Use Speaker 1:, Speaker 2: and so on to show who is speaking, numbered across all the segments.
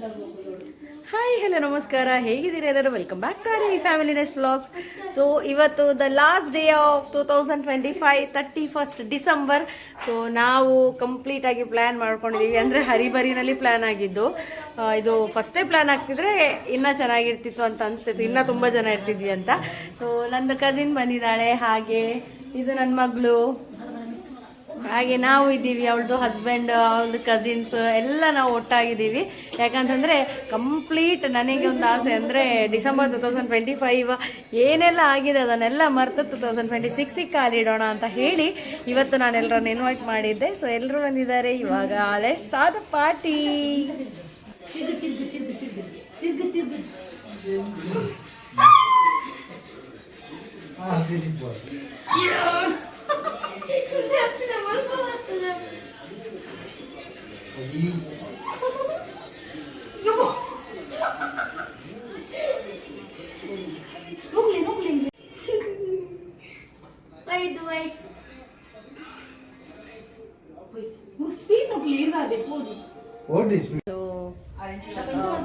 Speaker 1: Hi hello ನಮಸ್ಕಾರ. ಹೇಗಿದ್ದೀರಿ ಎಲ್ಲರೂ? ವೆಲ್ಕಮ್ ಬ್ಯಾಕ್ ಟು ಈ ಫ್ಯಾಮಿಲಿ ನೆಸ್ಟ್ ವ್ಲಾಗ್ಸ್ ಸೊ ಇವತ್ತು the last day of two thousand twenty five thirty first December so ನಾವು complete ಆಗಿ plan ಮಾಡ್ಕೊಂಡಿದ್ದೀವಿ ಅಂದರೆ ಹರಿಬರಿನಲ್ಲಿ ಪ್ಲ್ಯಾನ್ ಆಗಿದ್ದು. ಇದು ಫಸ್ಟೇ ಪ್ಲ್ಯಾನ್ ಆಗ್ತಿದ್ರೆ ಇನ್ನೂ ಚೆನ್ನಾಗಿರ್ತಿತ್ತು ಅಂತ ಅನಿಸ್ತಿತ್ತು. ಇನ್ನೂ ತುಂಬ ಜನ ಇರ್ತಿದ್ವಿ ಅಂತ. ಸೊ ನಂದು ಕಸಿನ್ ಬಂದಿದ್ದಾಳೆ. ಹಾಗೆ ಇದು ನನ್ನ ಮಗಳು. ಹಾಗೆ ನಾವು ಇದ್ದೀವಿ, ಅವಳದು ಹಸ್ಬೆಂಡ್ ಅವಳದು ಕಸಿನ್ಸ್ ಎಲ್ಲ ನಾವು ಒಟ್ಟಾಗಿದ್ದೀವಿ. ಯಾಕಂತಂದರೆ ಕಂಪ್ಲೀಟ್ ನನಗೆ ಒಂದು ಆಸೆ ಅಂದರೆ December two thousand twenty five ಏನೆಲ್ಲ ಆಗಿದೆ ಅದನ್ನೆಲ್ಲ ಮರ್ತು ಟು ತೌಸಂಡ್ ಟ್ವೆಂಟಿ ಸಿಕ್ಸಿಗೆ ಕಾಲಿಡೋಣ ಅಂತ ಹೇಳಿ ಇವತ್ತು ನಾನು ಎಲ್ಲರನ್ನ ಇನ್ವೈಟ್ ಮಾಡಿದ್ದೆ. ಸೊ ಎಲ್ಲರೂ ಬಂದಿದ್ದಾರೆ. ಇವಾಗ ಲೆಟ್ ಸ್ಟಾರ್ಟ್ ಪಾರ್ಟಿ
Speaker 2: What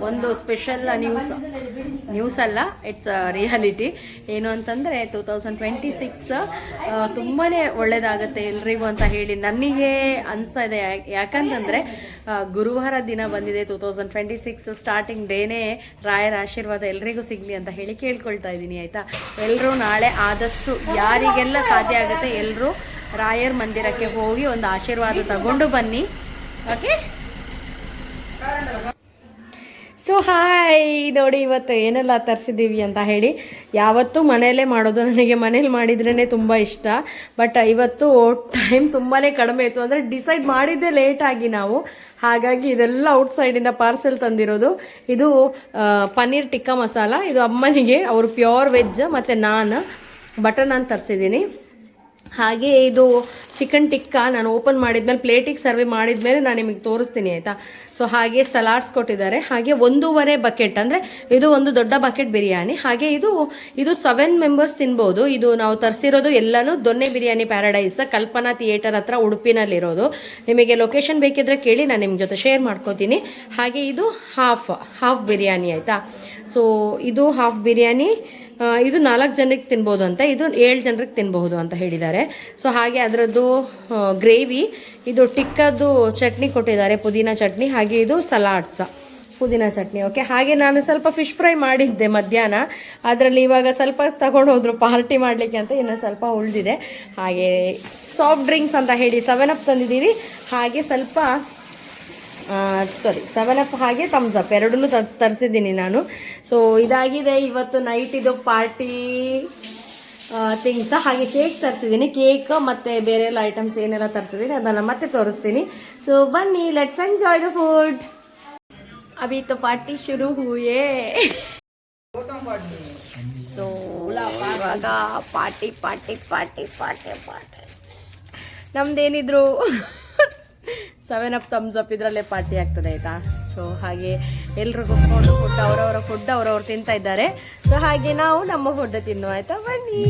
Speaker 1: ಒಂದು ಸ್ಪೆಷಲ್ ನ್ಯೂಸ್ ನ್ಯೂಸ್ ಅಲ್ಲ ಇಟ್ಸ್ ರಿಯಾಲಿಟಿ ಏನು ಅಂತಂದರೆ ಟೂ ತೌಸಂಡ್ ಟ್ವೆಂಟಿ ಸಿಕ್ಸ್ ತುಂಬಾ ಒಳ್ಳೆಯದಾಗತ್ತೆ ಎಲ್ರಿಗೂ ಅಂತ ಹೇಳಿ ನನಗೆ ಅನಿಸ್ತಾ ಇದೆ. ಯಾಕ್- ಯಾಕಂತಂದರೆ ಗುರುವಾರ ದಿನ ಬಂದಿದೆ two thousand twenty six starting ಡೇನೇ ರಾಯರ ಆಶೀರ್ವಾದ ಎಲ್ರಿಗೂ ಸಿಗಲಿ ಅಂತ ಹೇಳಿ ಕೇಳ್ಕೊಳ್ತಾ ಇದ್ದೀನಿ ಆಯಿತಾ? ಎಲ್ಲರೂ ನಾಳೆ ಆದಷ್ಟು ಯಾರಿಗೆಲ್ಲ ಸಾಧ್ಯ ಆಗುತ್ತೆ ಎಲ್ಲರೂ ರಾಯರ್ ಮಂದಿರಕ್ಕೆ ಹೋಗಿ ಒಂದು ಆಶೀರ್ವಾದ ತಗೊಂಡು ಬನ್ನಿ. ಓಕೆ ಸೊ ಹಾಯ್ ನೋಡಿ ಇವತ್ತು ಏನೆಲ್ಲ ತರಿಸಿದ್ದೀವಿ ಅಂತ ಹೇಳಿ. ಯಾವತ್ತೂ ಮನೆಯಲ್ಲೇ ಮಾಡೋದು ನನಗೆ ಮನೇಲಿ ಮಾಡಿದ್ರೇ ತುಂಬ ಇಷ್ಟ. ಬಟ್ ಇವತ್ತು ಟೈಮ್ ತುಂಬಾ ಕಡಿಮೆ ಇತ್ತು. ಅಂದರೆ ಡಿಸೈಡ್ ಮಾಡಿದ್ದೇ ಲೇಟಾಗಿ ನಾವು. ಹಾಗಾಗಿ ಇದೆಲ್ಲ ಔಟ್ಸೈಡಿಂದ ಪಾರ್ಸೆಲ್ ತಂದಿರೋದು. ಇದು ಆ, ಪನ್ನೀರ್ ಟಿಕ್ಕಾ ಮಸಾಲ. ಇದು ಅಮ್ಮನಿಗೆ. ಅವರು ಪ್ಯೂರ್ ವೆಜ್ ಮತ್ತು ನಾನ್. ಬಟರ್ ನಾನು ತರಿಸಿದ್ದೀನಿ. ಹಾಗೆ ಇದು ಚಿಕನ್ ಟಿಕ್ಕಾ ನಾನು ಓಪನ್ ಮಾಡಿದ್ಮೇಲೆ ಪ್ಲೇಟಿಗೆ ಸರ್ವ್ ಮಾಡಿದ್ಮೇಲೆ ನಾನು ನಿಮಗೆ ತೋರಿಸ್ತೀನಿ ಆಯಿತಾ? ಸೊ ಹಾಗೆ ಸಲಾಡ್ಸ್ ಕೊಟ್ಟಿದ್ದಾರೆ. ಹಾಗೆ ಒಂದೂವರೆ ಬಕೆಟ್ ಅಂದರೆ ಇದು ಒಂದು ದೊಡ್ಡ ಬಕೆಟ್ ಬಿರಿಯಾನಿ. ಹಾಗೆ ಇದು ಇದು ಸೆವೆನ್ ಮೆಂಬರ್ಸ್ ತಿನ್ಬೋದು. ಇದು ನಾವು ತರಿಸಿರೋದು ಎಲ್ಲನೂ ದೊನ್ನೆ ಬಿರಿಯಾನಿ ಪ್ಯಾರಡೈಸ್ ಕಲ್ಪನಾ ಥಿಯೇಟರ್ ಹತ್ರ ಉಡುಪಿನಲ್ಲಿರೋದು. ನಿಮಗೆ ಲೊಕೇಶನ್ ಬೇಕಿದ್ರೆ ಕೇಳಿ, ನಾನು ನಿಮ್ಮ ಜೊತೆ ಶೇರ್ ಮಾಡ್ಕೋತೀನಿ. ಹಾಗೆ ಇದು ಹಾಫ್ ಹಾಫ್ ಬಿರಿಯಾನಿ ಆಯಿತಾ? ಸೊ ಇದು ಹಾಫ್ ಬಿರಿಯಾನಿ. ಇದು ನಾಲ್ಕು ಜನರಿಗೆ ತಿನ್ಬೋದು ಅಂತ, ಇದು ಏಳು ಜನರಿಗೆ ತಿನ್ಬಹುದು ಅಂತ ಹೇಳಿದ್ದಾರೆ. ಸೊ ಹಾಗೆ ಅದರದ್ದು ಗ್ರೇವಿ, ಇದು ಟಿಕ್ಕದ್ದು ಚಟ್ನಿ ಕೊಟ್ಟಿದ್ದಾರೆ, ಪುದೀನ ಚಟ್ನಿ, ಹಾಗೆ ಇದು ಸಲಾಡ್ಸ, ಪುದೀನ ಚಟ್ನಿ ಓಕೆ ಹಾಗೆ ನಾನು ಸ್ವಲ್ಪ ಫಿಶ್ ಫ್ರೈ ಮಾಡಿದ್ದೆ ಮಧ್ಯಾಹ್ನ. ಅದರಲ್ಲಿ ಇವಾಗ ಸ್ವಲ್ಪ ತಗೊಂಡು ಹೋದ್ರು, ಪಾರ್ಟಿ ಮಾಡಲಿಕ್ಕೆ ಅಂತ ಇನ್ನೂ ಸ್ವಲ್ಪ ಉಳಿದಿದೆ. ಹಾಗೆ ಸಾಫ್ಟ್ ಡ್ರಿಂಕ್ಸ್ ಅಂತ ಹೇಳಿ ಸೆವೆನ್ ಅಪ್ ತಂದಿದ್ದೀವಿ. ಹಾಗೆ ಸ್ವಲ್ಪ ಸಾರಿ ಸೆವೆನ್ ಅಪ್ ಹಾಗೆ ತಮ್ಸ್ ಅಪ್ ಎರಡನ್ನೂ ತರಿಸಿದ್ದೀನಿ ನಾನು. ಸೊ ಇದಾಗಿದೆ ಇವತ್ತು ನೈಟ್ ಇದು ಪಾರ್ಟಿ ಥಿಂಗ್ಸ ಹಾಗೆ ಕೇಕ್ ತರಿಸಿದ್ದೀನಿ. ಕೇಕ್ ಮತ್ತು ಬೇರೆ ಎಲ್ಲ ಐಟಮ್ಸ್ ಏನೆಲ್ಲ ತರಿಸಿದ್ದೀನಿ, ಅದನ್ನು ಮತ್ತೆ ತೋರಿಸ್ತೀನಿ. ಸೊ ಬನ್ನಿ ಲೆಟ್ಸ್ ಎಂಜಾಯ್ ದ ಫುಡ್ ಅಭಿ तो ಪಾರ್ಟಿ ಶುರು ಹೂಯೇ. ಸೊ ಇವಾಗ party party party party party ನಮ್ದೇನಿದ್ರು? Seven up thumbs up ಇದರಲ್ಲೇ ಪಾರ್ಟಿ ಆಗ್ತದೆ ಆಯಿತಾ? ಸೊ ಹಾಗೆ ಎಲ್ರಿಗೂ ಕುತ್ಕೊಂಡು ಫುಡ್ ಅವರವರ ಫುಡ್ ಅವರವ್ರು ತಿಂತಾ ಇದ್ದಾರೆ. ಸೊ ಹಾಗೆ ನಾವು ನಮ್ಮ ಫುಡ್ ತಿನ್ನು ಆಯಿತಾ? ಬನ್ನಿ.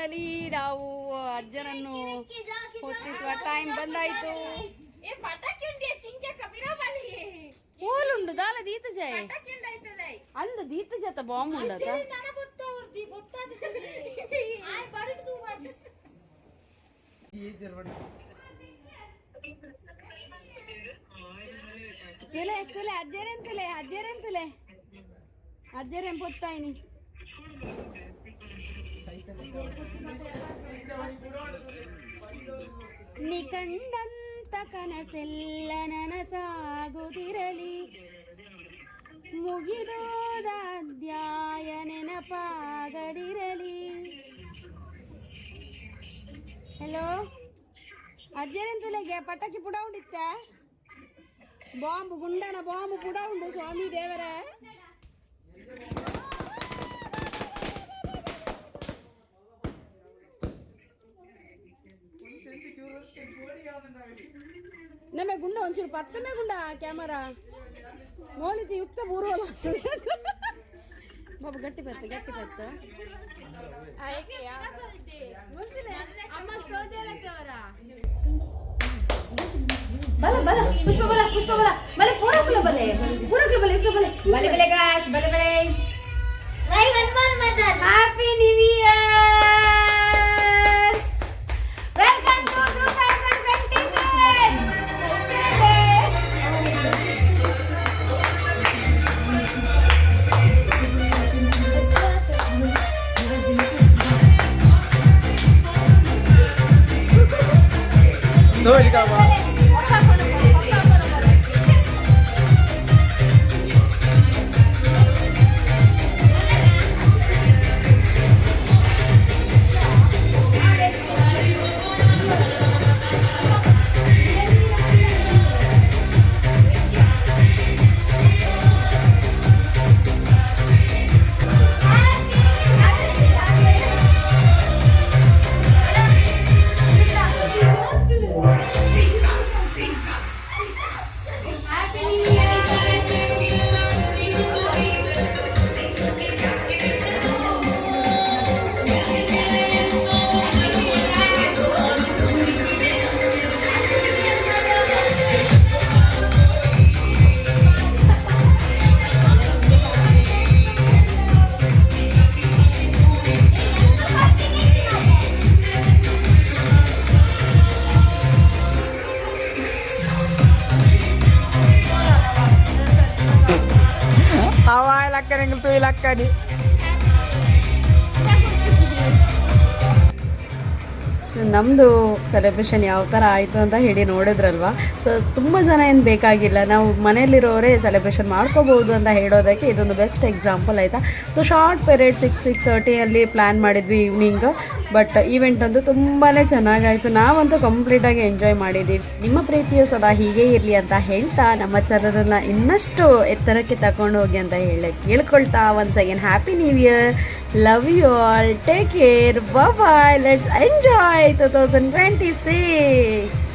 Speaker 1: ಮಾಡಲಿ ನಾವು ಅಜ್ಜನನ್ನು ಹೊತ್ತಿಸುವ ಟೈಮ್ ಬಂದಾಯ್ತು ಓಲುಂಡು ದಾಲ ದೀತ ಜಯ ಅಂದ ದೀತ ಜತ ಬಾಂಬ್ ತುಲೆ ತುಲೆ ಅಜ್ಜರೇನ್ ತುಲೆ ಅಜ್ಜರೇನ್ ತುಲೆ ಅಜ್ಜರೇನ್ ನೀ ಕಂಡಂತ ಕನಸೆಲ್ಲ ನನಸಾಗುತ್ತಿರಲಿ. ಮುಗಿದೋದ ಅಧ್ಯಾಯ ನೆನಪಾಗದಿರಲಿ. ಹಲೋ ಅಜ್ಜರೆಂತಲೆಗೆ ಪಟಾಕಿ ಪುಡ ಉಂಡಿತ್ತ? ಬಾಂಬ್, ಗುಂಡನ ಬಾಂಬ್ ಪುಡ ಉಂಡು ಸ್ವಾಮಿ ದೇವರ. ನಮಗೆ ಗುಂಡ ಒಂಚೂರು ಪತ್ತಮೆ ಗುಂಡ ಕ್ಯಾಮರಾ ಮೋಲಿತಿ ಯುಕ್ತ ಪೂರ್ವಲ ಬಾಬು ಗಟ್ಟಿ ಪತ್ತು ಗಟ್ಟಿ ಪತ್ತು ಬಲ ಬಲ ಪುಷ್ಪ ಬಲ ಪುಷ್ಪ ಬಲ ಬಲೆ ಪೂರಕುಲ ಬಲೆ ಪೂರಕುಲ ಬಲೆ ಇಕ್ಕ ಬಲೆ ಬಲೆ ಬಲೆ ಗಾಸ್ ಬಲೆ ಬಲೆ
Speaker 3: ರೈ Hanuman Madan
Speaker 1: Thôi,
Speaker 2: đi. Lakkan
Speaker 1: ನಮ್ಮದು ಸೆಲೆಬ್ರೇಷನ್ ಯಾವ ಥರ ಆಯಿತು ಅಂತ ಹೇಳಿ ನೋಡಿದ್ರಲ್ವಾ? ಸೊ ತುಂಬ ಜನ ಏನು ಬೇಕಾಗಿಲ್ಲ. ನಾವು ಮನೆಯಲ್ಲಿರೋರೇ ಸೆಲೆಬ್ರೇಷನ್ ಮಾಡ್ಕೋಬೋದು ಅಂತ ಹೇಳೋದಕ್ಕೆ ಇದೊಂದು ಬೆಸ್ಟ್ ಎಕ್ಸಾಂಪಲ್ ಆಯಿತಾ? So short period six six ತರ್ಟಿಯಲ್ಲಿ plan ಮಾಡಿದ್ವಿ ಈವ್ನಿಂಗ್ ಬಟ್ ಈವೆಂಟ್ ಅಂತೂ ತುಂಬಾ ಚೆನ್ನಾಗಾಯಿತು. ನಾವಂತೂ ಕಂಪ್ಲೀಟಾಗಿ ಎಂಜಾಯ್ ಮಾಡಿದ್ದೀವಿ ನಿಮ್ಮ ಪ್ರೀತಿಯು ಸದಾ ಹೀಗೆ ಇರಲಿ ಅಂತ ಹೇಳ್ತಾ ನಮ್ಮ ಚಾನಲನ್ನು ಇನ್ನಷ್ಟು ಎತ್ತರಕ್ಕೆ ತಗೊಂಡು ಹೋಗಿ ಅಂತ ಹೇಳಿ ಕೇಳ್ಕೊಳ್ತಾ once again happy new year love you all take care bye let's enjoy two thousand twenty six